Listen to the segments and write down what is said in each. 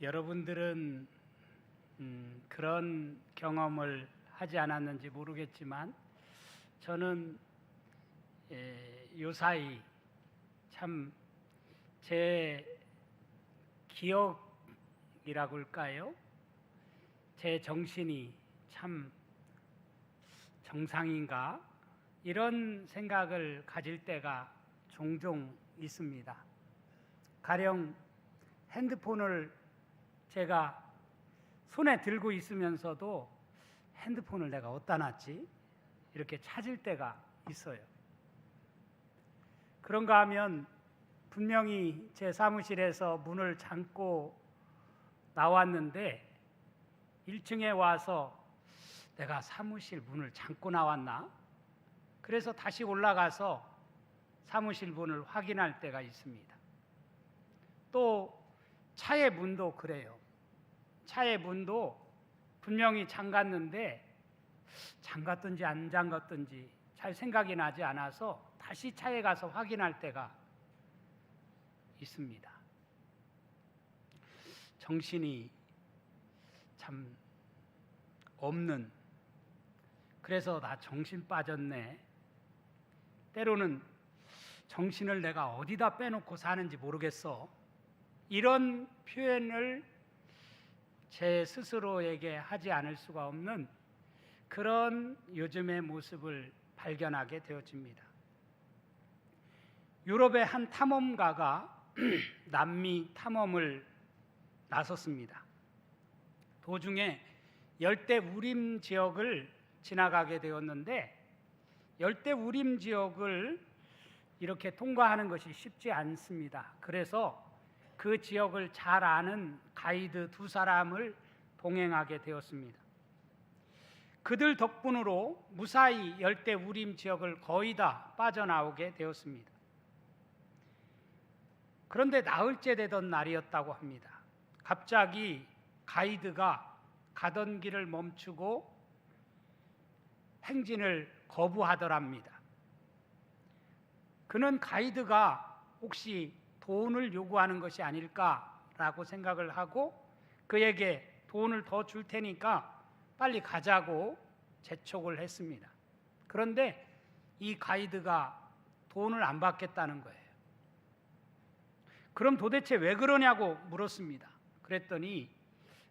여러분들은 음, 그런 경험을 하지 않았는지 모르겠지만 저는 에, 요사이 참 제 기억이라고 할까요? 제 정신이 참 정상인가 이런 생각을 가질 때가 종종 있습니다. 가령 핸드폰을 제가 손에 들고 있으면서도 핸드폰을 내가 어디다 놨지? 이렇게 찾을 때가 있어요. 그런가 하면 분명히 제 사무실에서 문을 잠고 나왔는데 1층에 와서 내가 사무실 문을 잠고 나왔나? 그래서 다시 올라가서 사무실 문을 확인할 때가 있습니다. 또 차의 문도 그래요. 차의 문도 분명히 잠갔는데 잠갔든지 안 잠갔든지 잘 생각이 나지 않아서 다시 차에 가서 확인할 때가 있습니다. 정신이 참 없는 그래서 나 정신 빠졌네. 때로는 정신을 내가 어디다 빼놓고 사는지 모르겠어. 이런 표현을 제 스스로에게 하지 않을 수가 없는 그런 요즘의 모습을 발견하게 되어집니다. 유럽의 한 탐험가가 남미 탐험을 나섰습니다. 도중에 열대 우림 지역을 지나가게 되었는데 열대 우림 지역을 이렇게 통과하는 것이 쉽지 않습니다. 그래서 그 지역을 잘 아는 가이드 두 사람을 동행하게 되었습니다. 그들 덕분으로 무사히 열대 우림 지역을 거의 다 빠져나오게 되었습니다. 그런데 나흘째 되던 날이었다고 합니다. 갑자기 가이드가 가던 길을 멈추고 행진을 거부하더랍니다. 그는 가이드가 혹시 돈을 요구하는 것이 아닐까라고 생각을 하고 그에게 돈을 더 줄 테니까 빨리 가자고 재촉을 했습니다. 그런데 이 가이드가 돈을 안 받겠다는 거예요. 그럼 도대체 왜 그러냐고 물었습니다. 그랬더니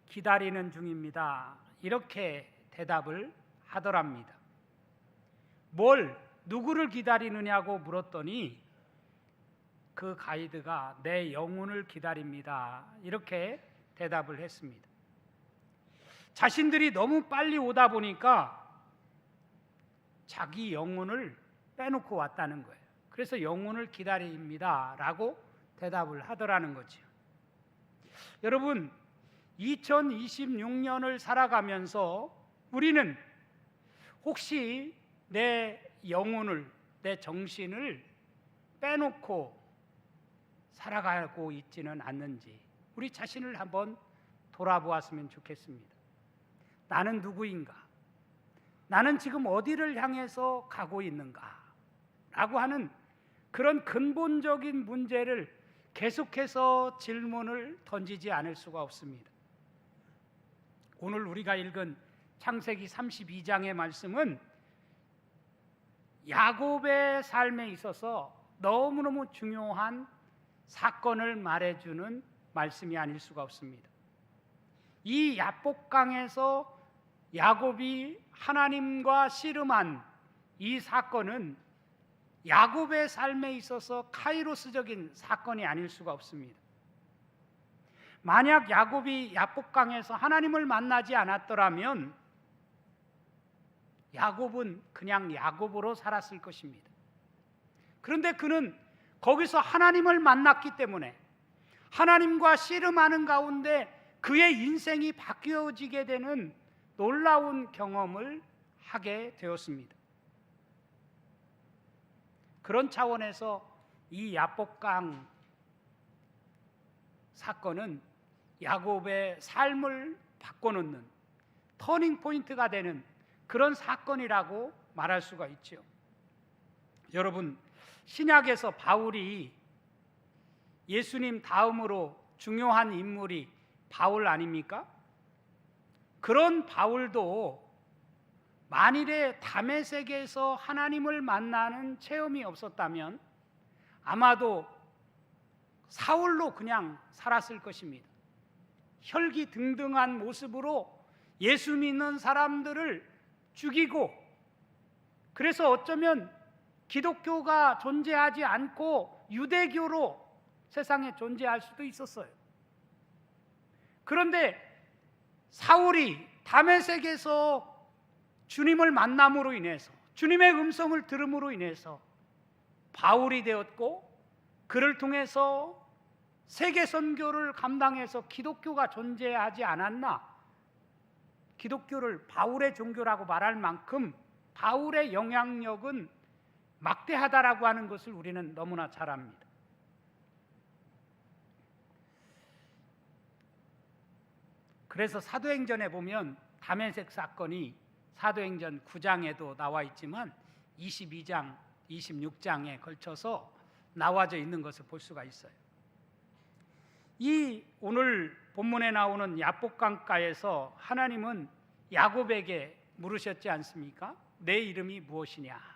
기다리는 중입니다. 이렇게 대답을 하더랍니다. 뭘 누구를 기다리느냐고 물었더니 그 가이드가 내 영혼을 기다립니다. 이렇게 대답을 했습니다. 자신들이 너무 빨리 오다 보니까 자기 영혼을 빼놓고 왔다는 거예요. 그래서 영혼을 기다립니다 라고 대답을 하더라는 거죠. 여러분, 2026년을 살아가면서 우리는 혹시 내 영혼을, 내 정신을 빼놓고 살아가고 있지는 않는지 우리 자신을 한번 돌아보았으면 좋겠습니다. 나는 누구인가? 나는 지금 어디를 향해서 가고 있는가? 라고 하는 그런 근본적인 문제를 계속해서 질문을 던지지 않을 수가 없습니다. 오늘 우리가 읽은 창세기 32장의 말씀은 야곱의 삶에 있어서 너무너무 중요한 사건을 말해주는 말씀이 아닐 수가 없습니다. 이 야복강에서 야곱이 하나님과 씨름한 이 사건은 야곱의 삶에 있어서 카이로스적인 사건이 아닐 수가 없습니다. 만약 야곱이 야복강에서 하나님을 만나지 않았더라면 야곱은 그냥 야곱으로 살았을 것입니다. 그런데 그는 거기서 하나님을 만났기 때문에 하나님과 씨름하는 가운데 그의 인생이 바뀌어지게 되는 놀라운 경험을 하게 되었습니다. 그런 차원에서 이 야복강 사건은 야곱의 삶을 바꿔놓는 터닝 포인트가 되는 그런 사건이라고 말할 수가 있죠. 여러분 신약에서 바울이 예수님 다음으로 중요한 인물이 바울 아닙니까? 그런 바울도 만일에 담의 세계에서 하나님을 만나는 체험이 없었다면 아마도 사울로 그냥 살았을 것입니다. 혈기 등등한 모습으로 예수 믿는 사람들을 죽이고 그래서 어쩌면 기독교가 존재하지 않고 유대교로 세상에 존재할 수도 있었어요. 그런데 사울이 담에색에서 주님을 만남으로 인해서 주님의 음성을 들음으로 인해서 바울이 되었고 그를 통해서 세계 선교를 감당해서 기독교가 존재하지 않았나? 기독교를 바울의 종교라고 말할 만큼 바울의 영향력은 막대하다라고 하는 것을 우리는 너무나 잘 압니다. 그래서 사도행전에 보면 담에색 사건이 사도행전 9장에도 나와 있지만 22장, 26장에 걸쳐서 나와져 있는 것을 볼 수가 있어요. 이 오늘 본문에 나오는 야복강가에서 하나님은 야곱에게 물으셨지 않습니까? 내 이름이 무엇이냐?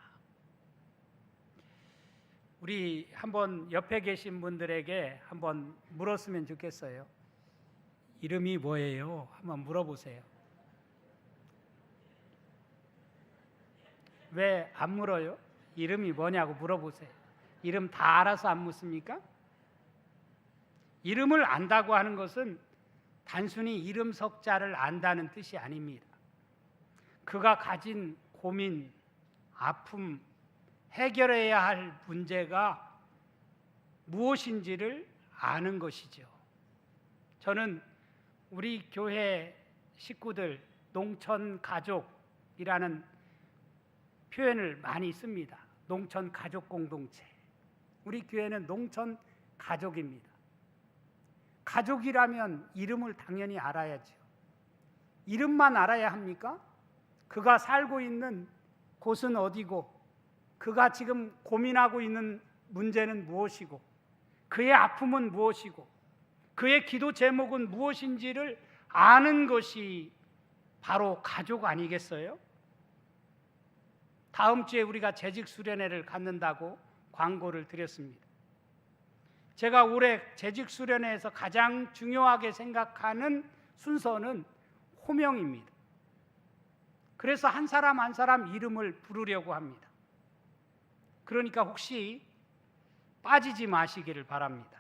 우리 한번 옆에 계신 분들에게 한번 물었으면 좋겠어요. 이름이 뭐예요? 한번 물어보세요. 왜 안 물어요? 이름이 뭐냐고 물어보세요. 이름 다 알아서 안 묻습니까? 이름을 안다고 하는 것은 단순히 이름 석자를 안다는 뜻이 아닙니다. 그가 가진 고민, 아픔, 해결해야 할 문제가 무엇인지를 아는 것이죠. 저는 우리 교회 식구들 농촌 가족이라는 표현을 많이 씁니다. 농촌 가족 공동체. 우리 교회는 농촌 가족입니다. 가족이라면 이름을 당연히 알아야죠. 이름만 알아야 합니까? 그가 살고 있는 곳은 어디고, 그가 지금 고민하고 있는 문제는 무엇이고, 그의 아픔은 무엇이고, 그의 기도 제목은 무엇인지를 아는 것이 바로 가족 아니겠어요? 다음 주에 우리가 재직 수련회를 갖는다고 광고를 드렸습니다. 제가 올해 재직 수련회에서 가장 중요하게 생각하는 순서는 호명입니다. 그래서 한 사람 한 사람 이름을 부르려고 합니다. 그러니까 혹시 빠지지 마시기를 바랍니다.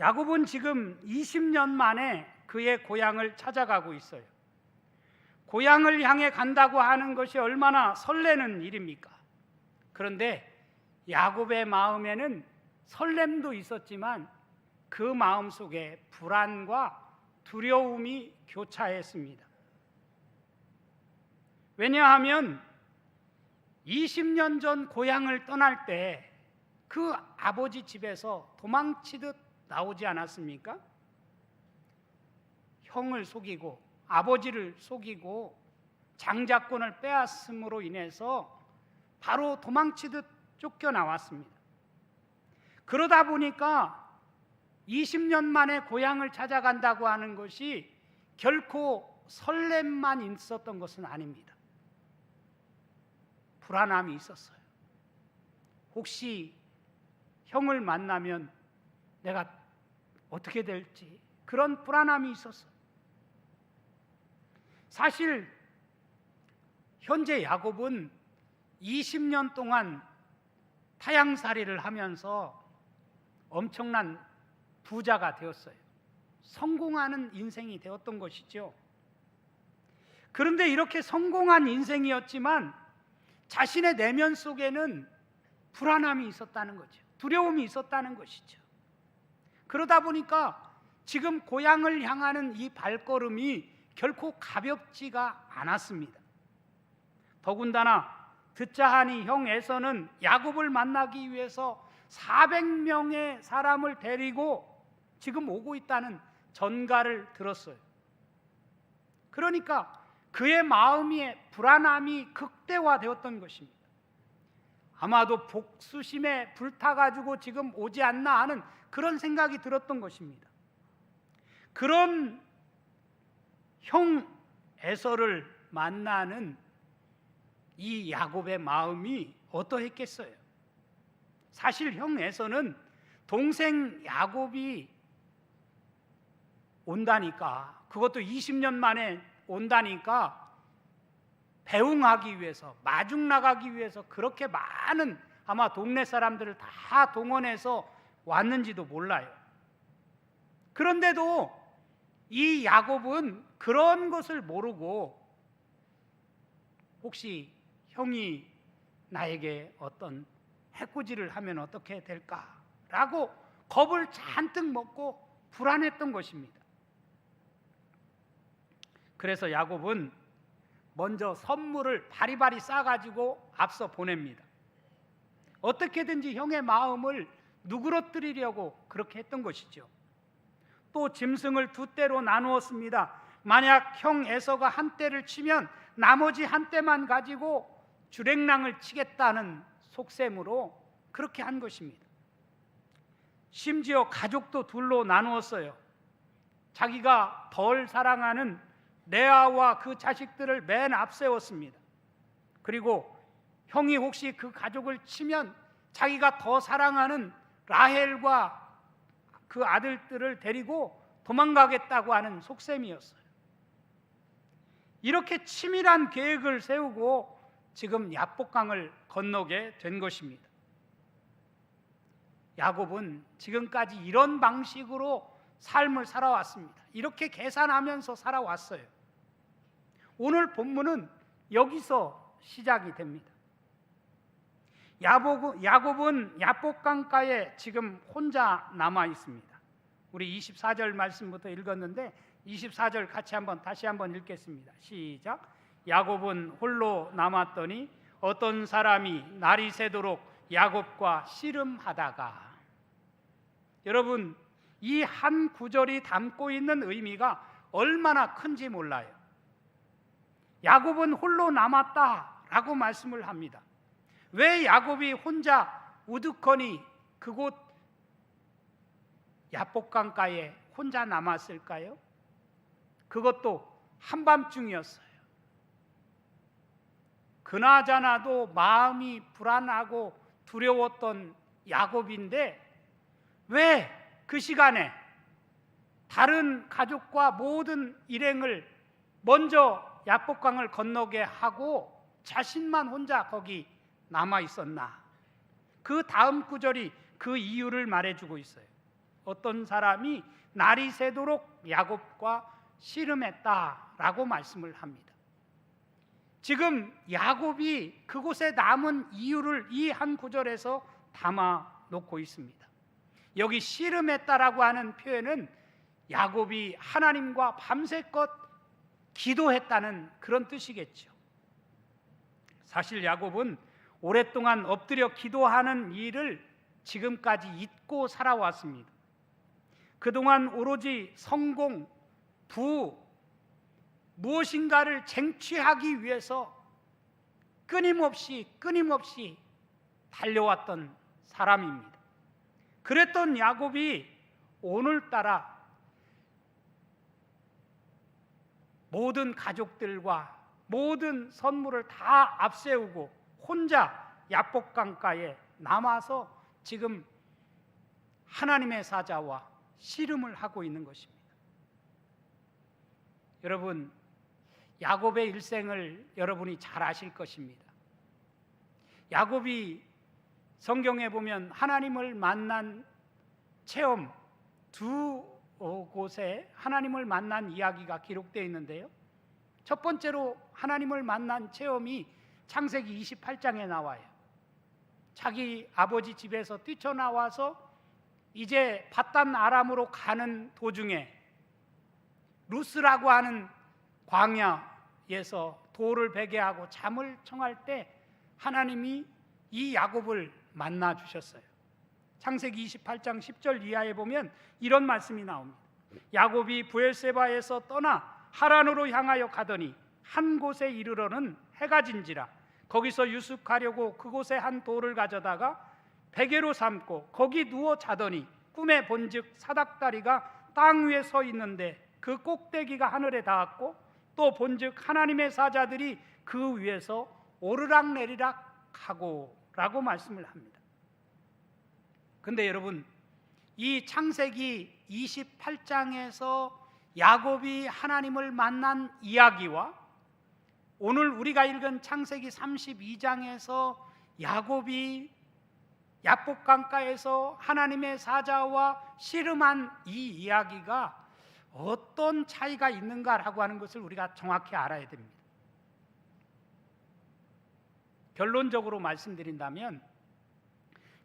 야곱은 지금 20년 만에 그의 고향을 찾아가고 있어요. 고향을 향해 간다고 하는 것이 얼마나 설레는 일입니까? 그런데 야곱의 마음에는 설렘도 있었지만 그 마음 속에 불안과 두려움이 교차했습니다. 왜냐하면 20년 전 고향을 떠날 때 그 아버지 집에서 도망치듯 나오지 않았습니까? 형을 속이고 아버지를 속이고 장자권을 빼앗음으로 인해서 바로 도망치듯 쫓겨 나왔습니다. 그러다 보니까 20년 만에 고향을 찾아간다고 하는 것이 결코 설렘만 있었던 것은 아닙니다. 불안함이 있었어요. 혹시 형을 만나면 내가 어떻게 될지 그런 불안함이 있었어요. 사실 현재 야곱은 20년 동안 타양살이를 하면서 엄청난 부자가 되었어요. 성공하는 인생이 되었던 것이죠. 그런데 이렇게 성공한 인생이었지만 자신의 내면 속에는 불안함이 있었다는 거죠. 두려움이 있었다는 것이죠. 그러다 보니까 지금 고향을 향하는 이 발걸음이 결코 가볍지가 않았습니다. 더군다나 듣자 하니 형 에서는 야곱을 만나기 위해서 400명의 사람을 데리고 지금 오고 있다는 전가를 들었어요. 그러니까 그의 마음이 불안함이 극대화되었던 것입니다. 아마도 복수심에 불타가지고 지금 오지 않나 하는 그런 생각이 들었던 것입니다. 그런 형 에서를 만나는 이 야곱의 마음이 어떠했겠어요? 사실 형 에서는 동생 야곱이 온다니까 그것도 20년 만에 온다니까 배웅하기 위해서 마중 나가기 위해서 그렇게 많은 아마 동네 사람들을 다 동원해서 왔는지도 몰라요. 그런데도 이 야곱은 그런 것을 모르고 혹시 형이 나에게 어떤 해코지를 하면 어떻게 될까라고 겁을 잔뜩 먹고 불안했던 것입니다. 그래서 야곱은 먼저 선물을 바리바리 싸가지고 앞서 보냅니다. 어떻게든지 형의 마음을 누그러뜨리려고 그렇게 했던 것이죠. 또 짐승을 두 떼로 나누었습니다. 만약 형 에서가 한 떼를 치면 나머지 한 떼만 가지고 주랭랑을 치겠다는 속셈으로 그렇게 한 것입니다. 심지어 가족도 둘로 나누었어요. 자기가 덜 사랑하는 레아와 그 자식들을 맨 앞세웠습니다. 그리고 형이 혹시 그 가족을 치면 자기가 더 사랑하는 라헬과 그 아들들을 데리고 도망가겠다고 하는 속셈이었어요. 이렇게 치밀한 계획을 세우고 지금 야복강을 건너게 된 것입니다. 야곱은 지금까지 이런 방식으로 삶을 살아왔습니다. 이렇게 계산하면서 살아왔어요. 오늘 본문은 여기서 시작이 됩니다. 야곱, 야곱은 야복강가에 지금 혼자 남아 있습니다. 우리 24절 말씀부터 읽었는데 24절 같이 한번 다시 한번 읽겠습니다. 시작. 야곱은 홀로 남았더니 어떤 사람이 날이 새도록 야곱과 씨름하다가 여러분 이 한 구절이 담고 있는 의미가 얼마나 큰지 몰라요. 야곱은 홀로 남았다라고 말씀을 합니다. 왜 야곱이 혼자 우두커니 그곳 야복강가에 혼자 남았을까요? 그것도 한밤중이었어요. 그나저나도 마음이 불안하고 두려웠던 야곱인데 왜 그 시간에 다른 가족과 모든 일행을 먼저 야복강을 건너게 하고 자신만 혼자 거기 남아 있었나? 그 다음 구절이 그 이유를 말해주고 있어요. 어떤 사람이 날이 새도록 야곱과 씨름했다라고 말씀을 합니다. 지금 야곱이 그곳에 남은 이유를 이 한 구절에서 담아 놓고 있습니다. 여기 씨름했다라고 하는 표현은 야곱이 하나님과 밤새껏 기도했다는 그런 뜻이겠죠. 사실 야곱은 오랫동안 엎드려 기도하는 일을 지금까지 잊고 살아왔습니다. 그동안 오로지 성공, 부, 무엇인가를 쟁취하기 위해서 끊임없이 끊임없이 달려왔던 사람입니다. 그랬던 야곱이 오늘따라 모든 가족들과 모든 선물을 다 앞세우고 혼자 야복강가에 남아서 지금 하나님의 사자와 씨름을 하고 있는 것입니다. 여러분 야곱의 일생을 여러분이 잘 아실 것입니다. 야곱이 성경에 보면 하나님을 만난 체험 두 곳에 하나님을 만난 이야기가 기록되어 있는데요. 첫 번째로 하나님을 만난 체험이 창세기 28장에 나와요. 자기 아버지 집에서 뛰쳐나와서 이제 바단 아람으로 가는 도중에 루스라고 하는 광야에서 돌을 베게 하고 잠을 청할 때 하나님이 이 야곱을 만나 주셨어요. 창세기 28장 10절 이하에 보면 이런 말씀이 나옵니다. 야곱이 부엘세바에서 떠나 하란으로 향하여 가더니 한 곳에 이르러는 해가 진지라 거기서 유숙하려고 그곳에 한 돌을 가져다가 베개로 삼고 거기 누워 자더니 꿈에 본즉 사닥다리가 땅 위에 서 있는데 그 꼭대기가 하늘에 닿았고 또 본즉 하나님의 사자들이 그 위에서 오르락 내리락 하고라고 말씀을 합니다. 근데 여러분 이 창세기 28장에서 야곱이 하나님을 만난 이야기와 오늘 우리가 읽은 창세기 32장에서 야곱이 야복강가에서 하나님의 사자와 씨름한 이 이야기가 어떤 차이가 있는가라고 하는 것을 우리가 정확히 알아야 됩니다. 결론적으로 말씀드린다면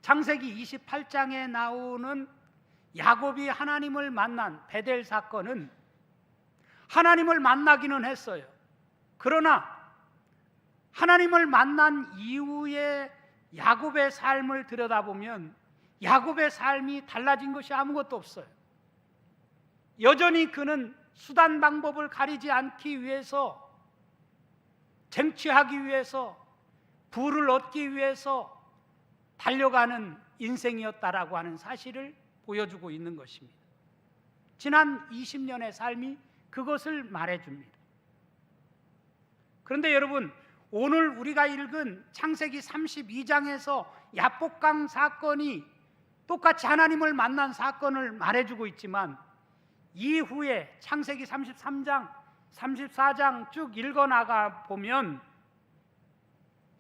창세기 28장에 나오는 야곱이 하나님을 만난 베델 사건은 하나님을 만나기는 했어요. 그러나 하나님을 만난 이후에 야곱의 삶을 들여다보면 야곱의 삶이 달라진 것이 아무것도 없어요. 여전히 그는 수단 방법을 가리지 않기 위해서 쟁취하기 위해서 부를 얻기 위해서 달려가는 인생이었다라고 하는 사실을 보여주고 있는 것입니다. 지난 20년의 삶이 그것을 말해줍니다. 그런데 여러분, 오늘 우리가 읽은 창세기 32장에서 야복강 사건이 똑같이 하나님을 만난 사건을 말해주고 있지만 이후에 창세기 33장, 34장 쭉 읽어 나가 보면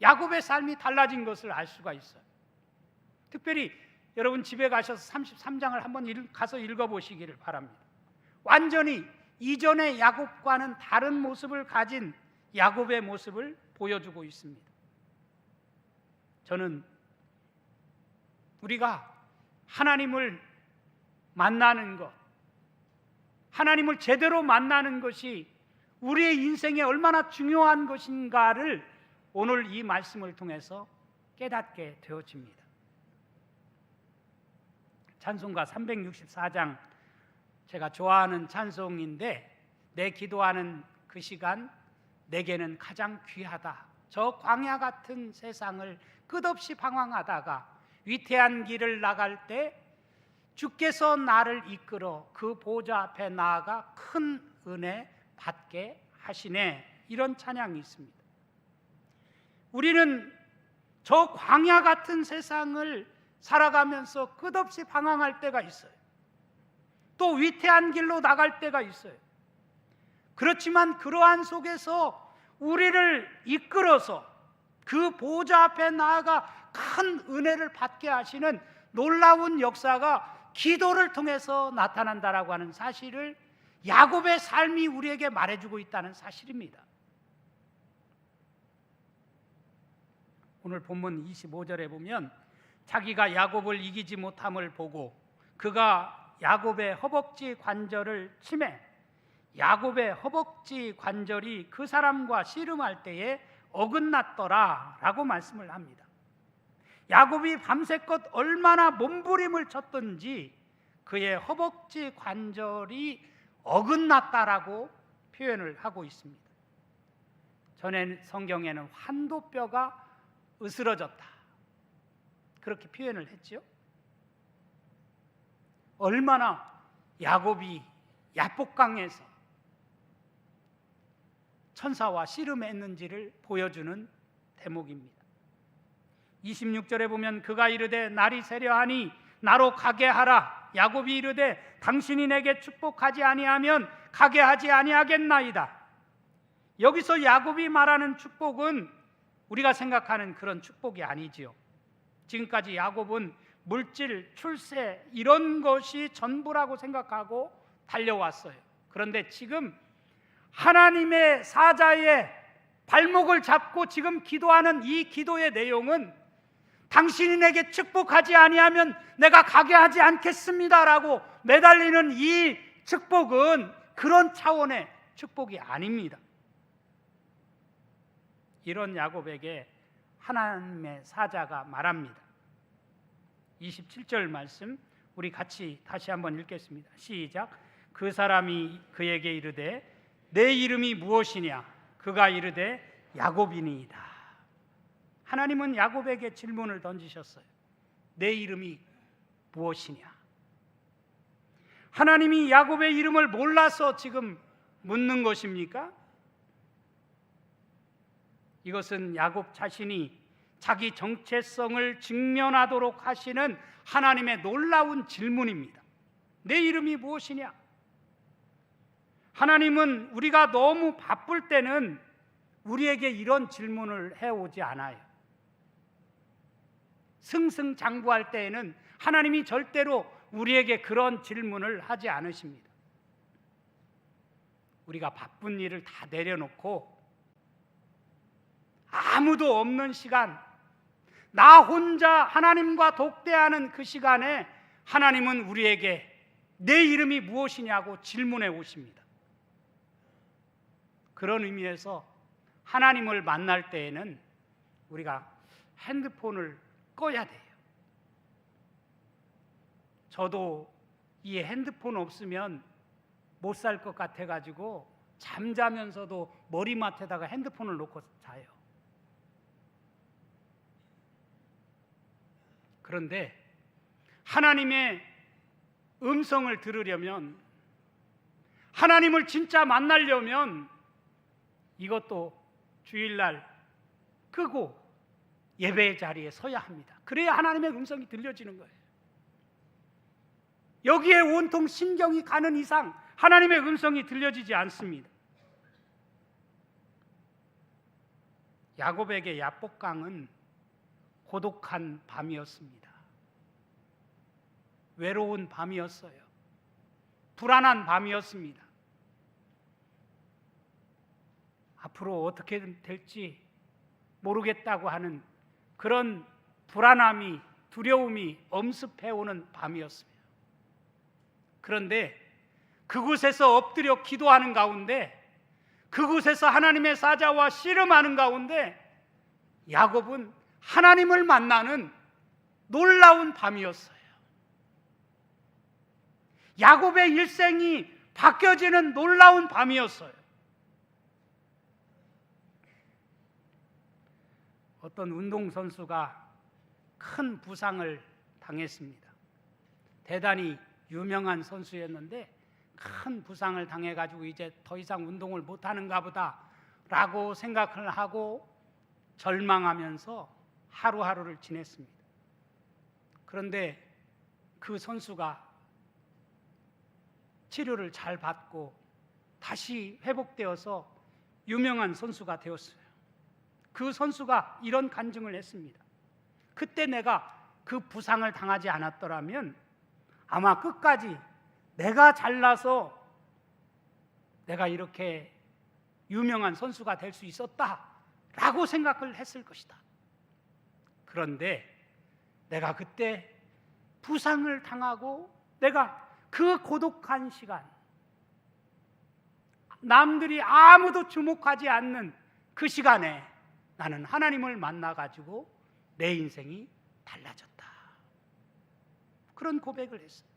야곱의 삶이 달라진 것을 알 수가 있어요. 특별히 여러분 집에 가셔서 33장을 한번 읽, 가서 읽어 보시기를 바랍니다. 완전히 이전의 야곱과는 다른 모습을 가진 야곱의 모습을 보여주고 있습니다. 저는 우리가 하나님을 만나는 것, 하나님을 제대로 만나는 것이 우리의 인생에 얼마나 중요한 것인가를 오늘 이 말씀을 통해서 깨닫게 되어집니다. 찬송가 364장 제가 좋아하는 찬송인데 내 기도하는 그 시간 내게는 가장 귀하다. 저 광야 같은 세상을 끝없이 방황하다가 위태한 길을 나갈 때 주께서 나를 이끌어 그 보좌 앞에 나아가 큰 은혜 받게 하시네. 이런 찬양이 있습니다. 우리는 저 광야 같은 세상을 살아가면서 끝없이 방황할 때가 있어요. 또 위태한 길로 나갈 때가 있어요. 그렇지만 그러한 속에서 우리를 이끌어서 그 보좌 앞에 나아가 큰 은혜를 받게 하시는 놀라운 역사가 기도를 통해서 나타난다라고 하는 사실을 야곱의 삶이 우리에게 말해주고 있다는 사실입니다. 오늘 본문 25절에 보면 자기가 야곱을 이기지 못함을 보고 그가 야곱의 허벅지 관절을 치매 야곱의 허벅지 관절이 그 사람과 씨름할 때에 어긋났더라라고 말씀을 합니다. 야곱이 밤새껏 얼마나 몸부림을 쳤든지 그의 허벅지 관절이 어긋났다라고 표현을 하고 있습니다. 전에 성경에는 환도뼈가 으스러졌다. 그렇게 표현을 했죠. 얼마나 야곱이 야복강에서 천사와 씨름했는지를 보여주는 대목입니다. 26절에 보면 그가 이르되 날이 세려하니 나로 가게 하라 야곱이 이르되 당신이 내게 축복하지 아니하면 가게 하지 아니하겠나이다. 여기서 야곱이 말하는 축복은 우리가 생각하는 그런 축복이 아니지요. 지금까지 야곱은 물질, 출세 이런 것이 전부라고 생각하고 달려왔어요. 그런데 지금 하나님의 사자의 발목을 잡고 지금 기도하는 이 기도의 내용은 당신이 내게 축복하지 아니하면 내가 가게 하지 않겠습니다라고 매달리는 이 축복은 그런 차원의 축복이 아닙니다. 이런 야곱에게 하나님의 사자가 말합니다. 27절 말씀 우리 같이 다시 한번 읽겠습니다. 시작. 그 사람이 그에게 이르되 내 이름이 무엇이냐? 그가 이르되 야곱이니이다. 하나님은 야곱에게 질문을 던지셨어요. 내 이름이 무엇이냐? 하나님이 야곱의 이름을 몰라서 지금 묻는 것입니까? 이것은 야곱 자신이 자기 정체성을 직면하도록 하시는 하나님의 놀라운 질문입니다. 내 이름이 무엇이냐? 하나님은 우리가 너무 바쁠 때는 우리에게 이런 질문을 해오지 않아요. 승승장구할 때에는 하나님이 절대로 우리에게 그런 질문을 하지 않으십니다. 우리가 바쁜 일을 다 내려놓고 아무도 없는 시간, 나 혼자 하나님과 독대하는 그 시간에 하나님은 우리에게 내 이름이 무엇이냐고 질문해 오십니다. 그런 의미에서 하나님을 만날 때에는 우리가 핸드폰을 꺼야 돼요. 저도 이 핸드폰 없으면 못 살 것 같아 가지고 잠자면서도 머리맡에다가 핸드폰을 놓고 자요. 그런데 하나님의 음성을 들으려면 하나님을 진짜 만나려면 이것도 주일날 끄고 예배의 자리에 서야 합니다. 그래야 하나님의 음성이 들려지는 거예요. 여기에 온통 신경이 가는 이상 하나님의 음성이 들려지지 않습니다. 야곱에게 야복강은 고독한 밤이었습니다. 외로운 밤이었어요. 불안한 밤이었습니다. 앞으로 어떻게 될지 모르겠다고 하는 그런 불안함이 두려움이 엄습해오는 밤이었습니다. 그런데 그곳에서 엎드려 기도하는 가운데 그곳에서 하나님의 사자와 씨름하는 가운데 야곱은 하나님을 만나는 놀라운 밤이었어요. 야곱의 일생이 바뀌어지는 놀라운 밤이었어요. 어떤 운동선수가 큰 부상을 당했습니다. 대단히 유명한 선수였는데 큰 부상을 당해가지고 이제 더 이상 운동을 못하는가 보다라고 생각을 하고 절망하면서 하루하루를 지냈습니다. 그런데 그 선수가 치료를 잘 받고 다시 회복되어서 유명한 선수가 되었어요. 그 선수가 이런 간증을 했습니다. 그때 내가 그 부상을 당하지 않았더라면 아마 끝까지 내가 잘나서 내가 이렇게 유명한 선수가 될 수 있었다라고 생각을 했을 것이다. 그런데 내가 그때 부상을 당하고 내가 그 고독한 시간 남들이 아무도 주목하지 않는 그 시간에 나는 하나님을 만나 가지고 내 인생이 달라졌다. 그런 고백을 했어요.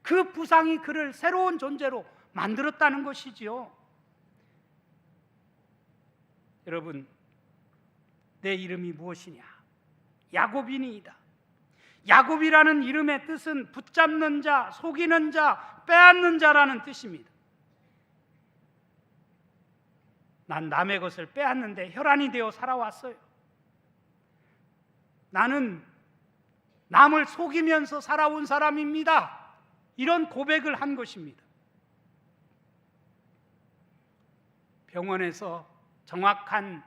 그 부상이 그를 새로운 존재로 만들었다는 것이지요. 여러분, 내 이름이 무엇이냐? 야곱이니이다. 야곱이라는 이름의 뜻은 붙잡는 자, 속이는 자, 빼앗는 자라는 뜻입니다. 난 남의 것을 빼앗는데 혈안이 되어 살아왔어요. 나는 남을 속이면서 살아온 사람입니다. 이런 고백을 한 것입니다. 병원에서 정확한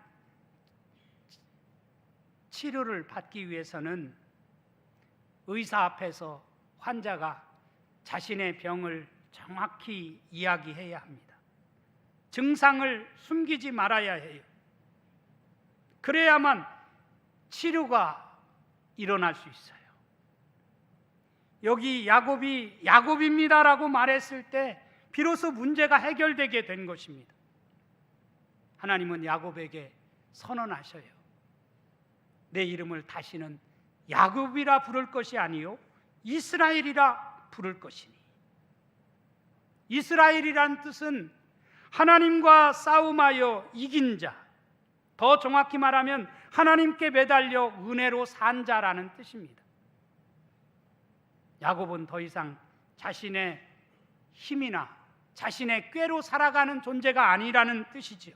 치료를 받기 위해서는 의사 앞에서 환자가 자신의 병을 정확히 이야기해야 합니다. 증상을 숨기지 말아야 해요. 그래야만 치료가 일어날 수 있어요. 여기 야곱이 야곱입니다라고 말했을 때 비로소 문제가 해결되게 된 것입니다. 하나님은 야곱에게 선언하셔요. 내 이름을 다시는 야곱이라 부를 것이 아니요 이스라엘이라 부를 것이니. 이스라엘이란 뜻은 하나님과 싸움하여 이긴 자. 더 정확히 말하면 하나님께 매달려 은혜로 산 자라는 뜻입니다. 야곱은 더 이상 자신의 힘이나 자신의 꾀로 살아가는 존재가 아니라는 뜻이지요.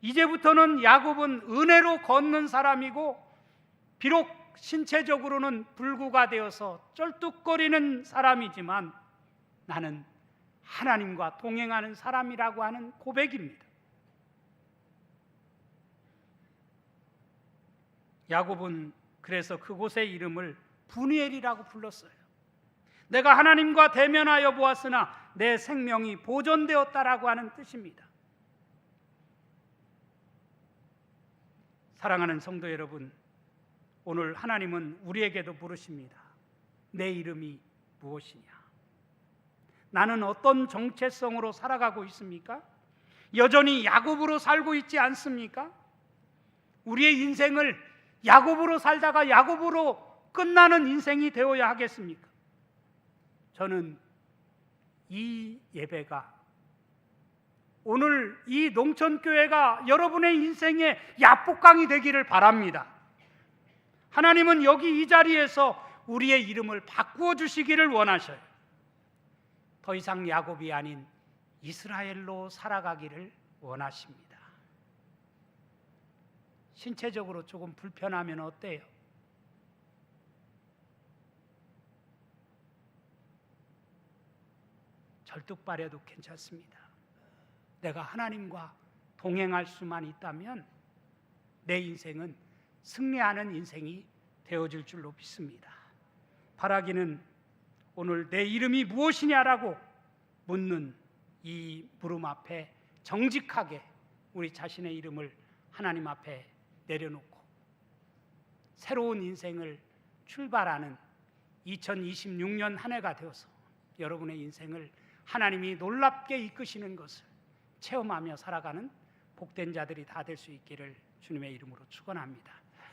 이제부터는 야곱은 은혜로 걷는 사람이고 비록 신체적으로는 불구가 되어서 쩔뚝거리는 사람이지만 나는 하나님과 동행하는 사람이라고 하는 고백입니다. 야곱은 그래서 그곳의 이름을 분이엘이라고 불렀어요. 내가 하나님과 대면하여 보았으나 내 생명이 보존되었다라고 하는 뜻입니다. 사랑하는 성도 여러분, 오늘 하나님은 우리에게도 물으십니다. 내 이름이 무엇이냐? 나는 어떤 정체성으로 살아가고 있습니까? 여전히 야곱으로 살고 있지 않습니까? 우리의 인생을 야곱으로 살다가 야곱으로 끝나는 인생이 되어야 하겠습니까? 저는 이 예배가 오늘 이 농촌교회가 여러분의 인생의 야복강이 되기를 바랍니다. 하나님은 여기 이 자리에서 우리의 이름을 바꾸어 주시기를 원하셔요. 더 이상 야곱이 아닌 이스라엘로 살아가기를 원하십니다. 신체적으로 조금 불편하면 어때요? 절뚝발해도 괜찮습니다. 내가 하나님과 동행할 수만 있다면 내 인생은 승리하는 인생이 되어질 줄로 믿습니다. 바라기는 오늘 내 이름이 무엇이냐라고 묻는 이 물음 앞에 정직하게 우리 자신의 이름을 하나님 앞에 내려놓고 새로운 인생을 출발하는 2026년 한 해가 되어서 여러분의 인생을 하나님이 놀랍게 이끄시는 것을 체험하며 살아가는 복된 자들이 다 될 수 있기를 주님의 이름으로 축원합니다.